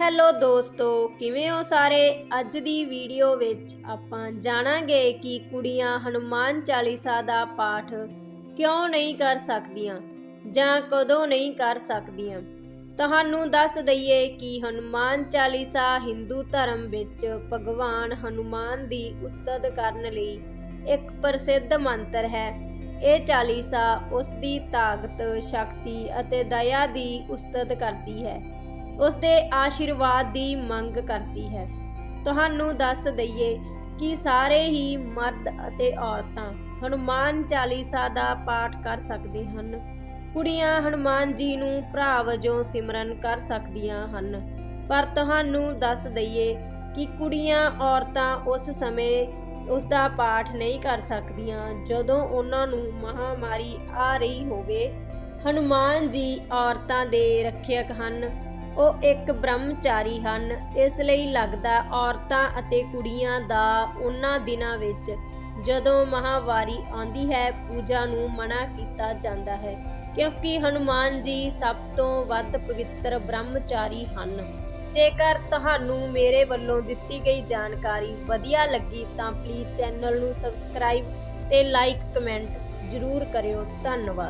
Hello ਦੋਸਤੋ, ਕਿਵੇਂ ਹੋ ਸਾਰੇ? ਅੱਜ ਦੀ ਵੀਡੀਓ ਵਿੱਚ ਆਪਾਂ ਜਾਣਾਂਗੇ ਕਿ ਕੁੜੀਆਂ ਹਨੂਮਾਨ ਚਾਲੀਸਾ ਦਾ ਪਾਠ ਕਿਉਂ ਨਹੀਂ ਕਰ ਸਕਦੀਆਂ ਜਾਂ ਕਦੋਂ ਨਹੀਂ ਕਰ ਸਕਦੀਆਂ। ਤੁਹਾਨੂੰ ਦੱਸ ਦਈਏ ਕਿ ਹਨੂਮਾਨ ਚਾਲੀਸਾ ਹਿੰਦੂ ਧਰਮ ਵਿੱਚ ਭਗਵਾਨ ਹਨੂਮਾਨ ਦੀ ਉਸਤਤ ਕਰਨ ਲਈ ਇੱਕ ਪ੍ਰਸਿੱਧ ਮੰਤਰ ਹੈ। ਇਹ ਚਾਲੀਸਾ ਉਸ ਦੀ ਤਾਕਤ, ਸ਼ਕਤੀ ਅਤੇ ਦਇਆ ਦੀ ਉਸਤਤ ਕਰਦੀ ਹੈ। ਉਸ ਦੇ ਆਸ਼ੀਰਵਾਦ ਦੀ ਮੰਗ ਕਰਦੀ ਹੈ। ਤੁਹਾਨੂੰ ਦੱਸ ਦਈਏ ਕਿ ਸਾਰੇ ਹੀ ਮਰਦ ਅਤੇ ਔਰਤਾਂ ਹਨੂਮਾਨ ਚਾਲੀਸਾ ਦਾ ਪਾਠ ਕਰ ਸਕਦੇ ਹਨ। ਕੁੜੀਆਂ ਹਨੂਮਾਨ ਜੀ ਨੂੰ ਭਰਾ ਵਜੋਂ ਸਿਮਰਨ ਕਰ ਸਕਦੀਆਂ ਹਨ। ਪਰ ਤੁਹਾਨੂੰ ਦੱਸ ਦਈਏ ਕਿ ਕੁੜੀਆਂ ਔਰਤਾਂ ਉਸ ਸਮੇਂ ਉਸ ਦਾ ਪਾਠ ਨਹੀਂ ਕਰ ਸਕਦੀਆਂ ਜਦੋਂ ਉਹਨਾਂ ਨੂੰ ਮਹਾਮਾਰੀ ਆ ਰਹੀ ਹੋਵੇ। ਹਨੂਮਾਨ ਜੀ ਔਰਤਾਂ ਦੇ ਰੱਖਿਅਕ ਹਨ। ਉਹ ਇੱਕ ਬ੍ਰਹਮਚਾਰੀ ਹਨ। ਇਸ ਲਈ ਲੱਗਦਾ ਔਰਤਾਂ ਅਤੇ ਕੁੜੀਆਂ ਦਾ ਉਹਨਾਂ ਦਿਨਾਂ ਵਿੱਚ ਜਦੋਂ ਮਹਾਵਾਰੀ ਆਉਂਦੀ ਹੈ, ਪੂਜਾ ਨੂੰ ਮਨਾ ਕੀਤਾ ਜਾਂਦਾ ਹੈ। ਕਿਉਂਕਿ ਹਨੂਮਾਨ ਜੀ ਸਭ ਤੋਂ ਵੱਧ ਪਵਿੱਤਰ ਬ੍ਰਹਮਚਾਰੀ ਹਨ। ਜੇਕਰ ਤੁਹਾਨੂੰ ਮੇਰੇ ਵੱਲੋਂ ਦਿੱਤੀ ਗਈ ਜਾਣਕਾਰੀ ਵਧੀਆ ਲੱਗੀ, ਤਾਂ ਪਲੀਜ਼ ਚੈਨਲ ਨੂੰ ਸਬਸਕ੍ਰਾਈਬ ਤੇ ਲਾਈਕ ਕਮੈਂਟ ਜ਼ਰੂਰ ਕਰਿਓ। ਧੰਨਵਾਦ।